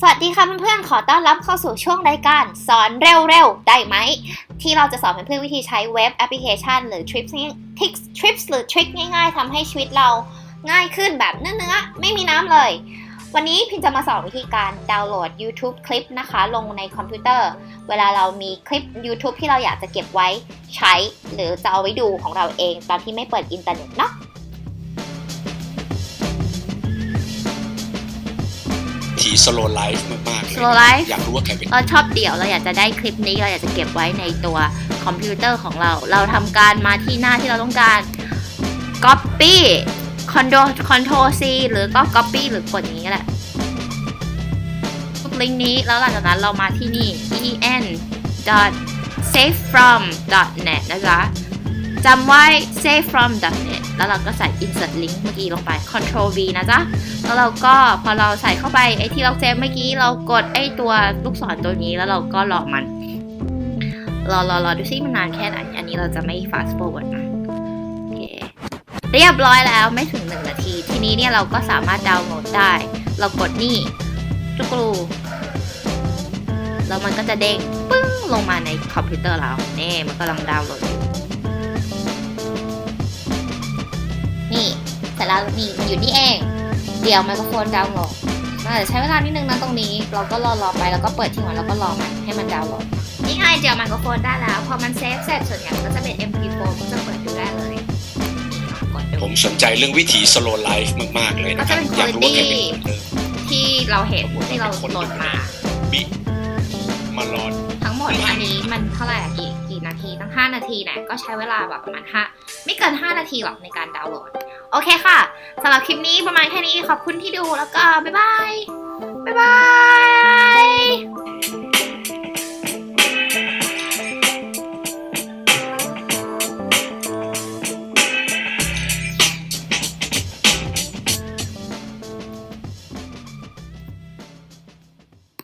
สวัสดีค่ะเพื่อนๆ ขอต้อนรับเข้าสู่ช่วงรายการสอนเร็วๆ ได้ไหม ที่เราจะสอนเพื่อนๆ วิธีใช้เว็บแอปพลิเคชัน หรือทริปทิกทริปหรือทริคง่ายๆทำให้ชีวิตเราง่ายขึ้นแบบเนื้อๆ ไม่มีน้ำเลย วันนี้พิมจะมาสอนวิธีการดาวน์โหลด YouTube คลิปนะคะ ลงในคอมพิวเตอร์ เวลาเรามีคลิป YouTube ที่เราอยากจะเก็บไว้ใช้ หรือจะเอาไว้ดูของเราเอง ตอนที่ไม่เปิดอินเทอร์เน็ตเนาะ ทีสโลไลฟ์มากๆเลย Slow Life อยากรู้ว่าใครเป็นเราชอบเดี่ยวเราอยากจะได้คลิปนี้เราอยากจะเก็บไว้ในตัวคอมพิวเตอร์ของเรา เราทำการมาที่หน้าที่เราต้องการ copy control control C หรือก็ copy หรือกดอย่างนี้ก็แหละลิงก์นี้แล้วหลังจากนั้นเรามาที่นี่ en save from net นะจ๊ะจำไว้ save from net แล้วเราก็ใส่ insert link เมื่อกี้ลงไป control V นะจ๊ะ แล้วเราก็พอเราใส่เข้าไปไอ้ที่เราเซฟเมื่อกี้เรากดไอ้ตัวลูกศรตัวนี้แล้วเราก็รอมัน รอรอรอดูซิมันนานแค่ไหน อันนี้เราจะไม่ fast forward นะโอเคเรียบร้อยแล้วไม่ถึง 1 นาที ทีนี้เนี่ยเราก็สามารถดาวน์โหลดได้ เรากดนี่จุกรูแล้วมันก็จะเด้งปึ้งลงมาในคอมพิวเตอร์เรานี่มันกำลังดาวน์โหลดอยู่ เสร็จแล้วนี่มันอยู่นี่เอง เดี๋ยวไมโครโฟนดาวน์โหลดมันอาจจะใช้เวลานิดนึงนะตรงนี้ เราก็รอรอไปแล้วก็เปิดทิ้งไว้แล้วก็รอมันให้มันดาวน์โหลดนี่ไงเดี๋ยวไมโครโฟนได้แล้ว พอมันเซฟเสร็จส่วนใหญ่มันก็จะเป็น MP4 ก็จะเปิดดูได้เลยนี่กดดูผมสนใจเรื่องวิธีสโลไลฟ์มาก ๆ เลยนะครับก็จะเป็นอยากรู้ว่าใครเป็น quality คนเริ่มที่เราเห็นที่เราโหลดมา บิมารอน ทั้งหมดอันนี้มันเท่าไหร่อะกี่กี่นาทีตั้ง 5 นาทีเนี่ยก็ใช้เวลาแบบประมาณ5ไม่เกิน 5 นาทีหรอกในการดาวน์โหลด โอเคค่ะสำหรับคลิปนี้ประมาณแค่นี้ขอบคุณที่ดูแล้วก็บ๊ายบายบ๊ายบาย